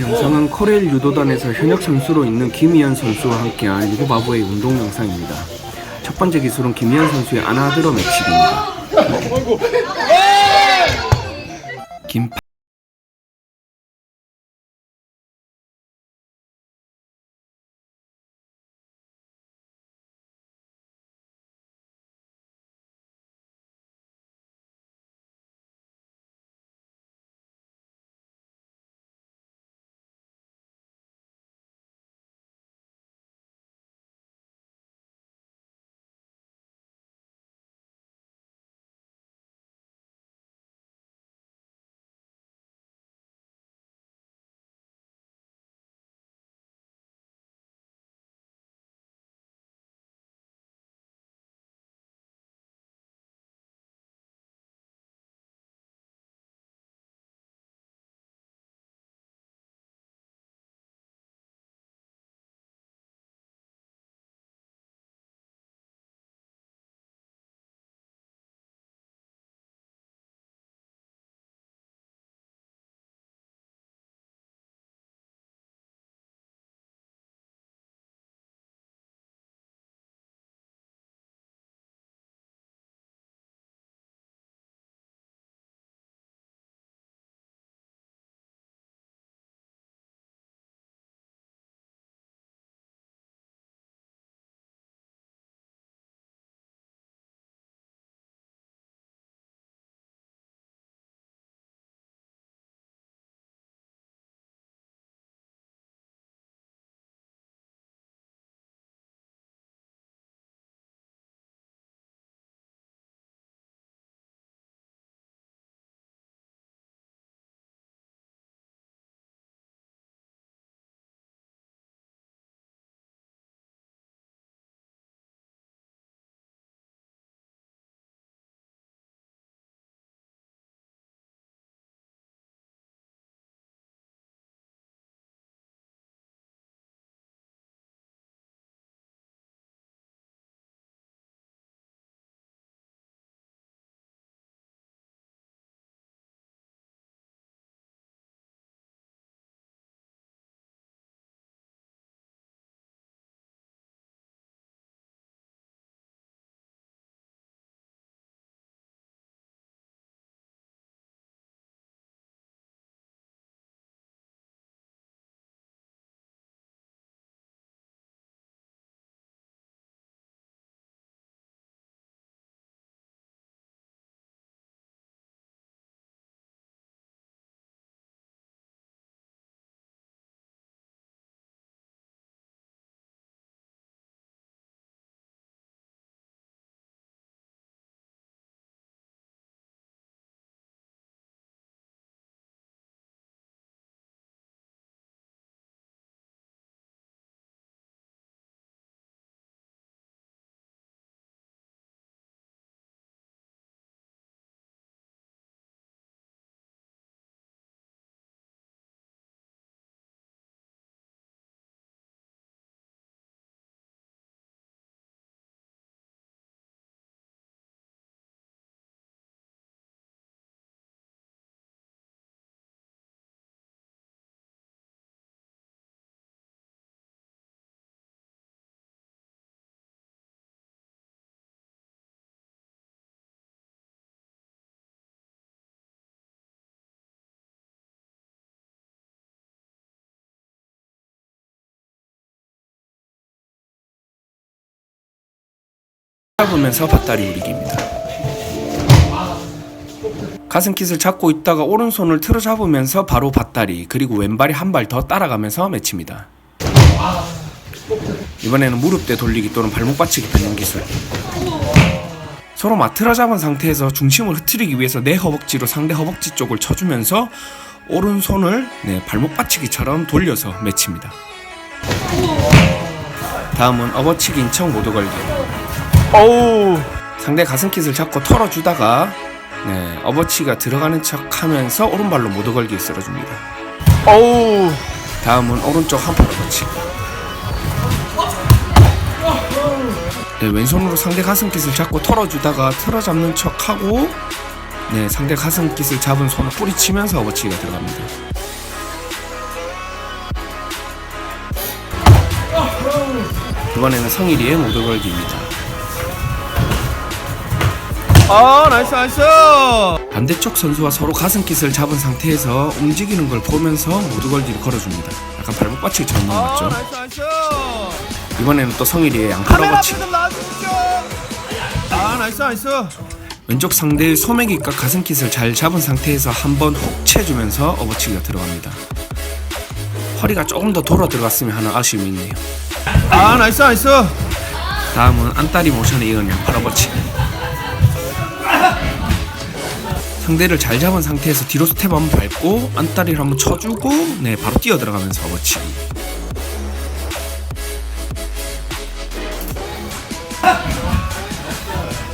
오늘 영상은 코레일 유도단에서 현역 선수로 있는 김희연 선수와 함께한 유도바보의 운동 영상입니다. 첫 번째 기술은 김희연 선수의 아나드로 매치기입니다. 김 잡으면서 밧다리 우리기입니다. 가슴킷을 잡고 있다가 오른손을 틀어 잡으면서 바로 밧다리 그리고 왼발이 한 발 더 따라가면서 맺힙니다. 이번에는 무릎대 돌리기 또는 발목 받치기 뱉는 기술. 서로 맞틀어 잡은 상태에서 중심을 흐트리기 위해서 내 허벅지로 상대 허벅지 쪽을 쳐주면서 오른손을 네, 발목 받치기처럼 돌려서 맺힙니다. 다음은 업어치기인 척 모두 걸기. 어우. 상대 가슴킷을 잡고 털어주다가 네, 어버치가 들어가는 척 하면서 오른발로 모두 걸기 쓰러줍니다. 어우. 다음은 오른쪽 한 팔로 어치. 네 왼손으로 상대 가슴킷을 잡고 털어주다가 틀어잡는 척 하고 네 상대 가슴킷을 잡은 손을 뿌리치면서 어버치가 들어갑니다. 이번에는 성일이의 모두 걸기입니다. 아 나이스 나이스 반대쪽 선수와 서로 가슴깃을 잡은 상태에서 움직이는 걸 보면서 모두 걸기를 걸어줍니다. 약간 발목 받치기 잘아 맞죠? 나이스 나이스 이번에는 또 성일이의 양팔 카메라 어버치. 앞에 좀 놔주십시오 아 나이스 나이스 왼쪽 상대의 소매깃과 가슴깃을 잘 잡은 상태에서 한번 훅 채주면서 어버치기가 들어갑니다. 허리가 조금 더 돌아 들어갔으면 하는 아쉬움이 있네요. 아 나이스 나이스 다음은 안다리 모션에 이은 양팔 어버치. 상대를 잘 잡은 상태에서 뒤로 스텝 한번 밟고 안다리를 한번 쳐주고 네 바로 뛰어 들어가면서 어버치.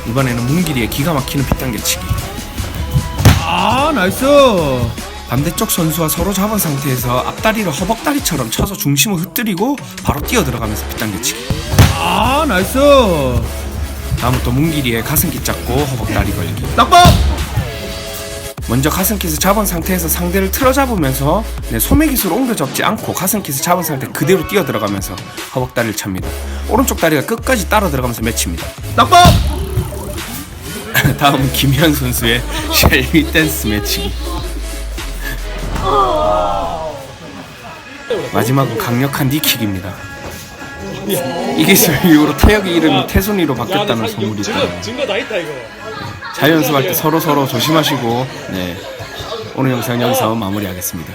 이번에는 문길이의 기가 막히는 빗당겨치기. 아 나이스 반대쪽 선수와 서로 잡은 상태에서 앞다리를 허벅다리처럼 쳐서 중심을 흐트리고 바로 뛰어 들어가면서 빗당겨치기. 아 나이스 다음은 또 문길이의 가슴깃 잡고 허벅다리 걸기. 낙법 먼저 가슴깃을 잡은 상태에서 상대를 틀어 잡으면서 네, 소매깃으로 옮겨 잡지 않고 가슴깃을 잡은 상태 그대로 뛰어 들어가면서 허벅다리를 찹니다. 오른쪽 다리가 끝까지 따라 들어가면서 맺힙니다. 낙법 다음은 김현 선수의 셸리 댄스 매치기. 마지막은 강력한 니킥입니다. 이 기술 이후로 타격의 이름이 태순이로 바뀌었다는 소문이 있더라고요. 증거 다 있다 이거. 자연수할 때 서로 서로 조심하시고 네 오늘 영상 여기서 마무리하겠습니다.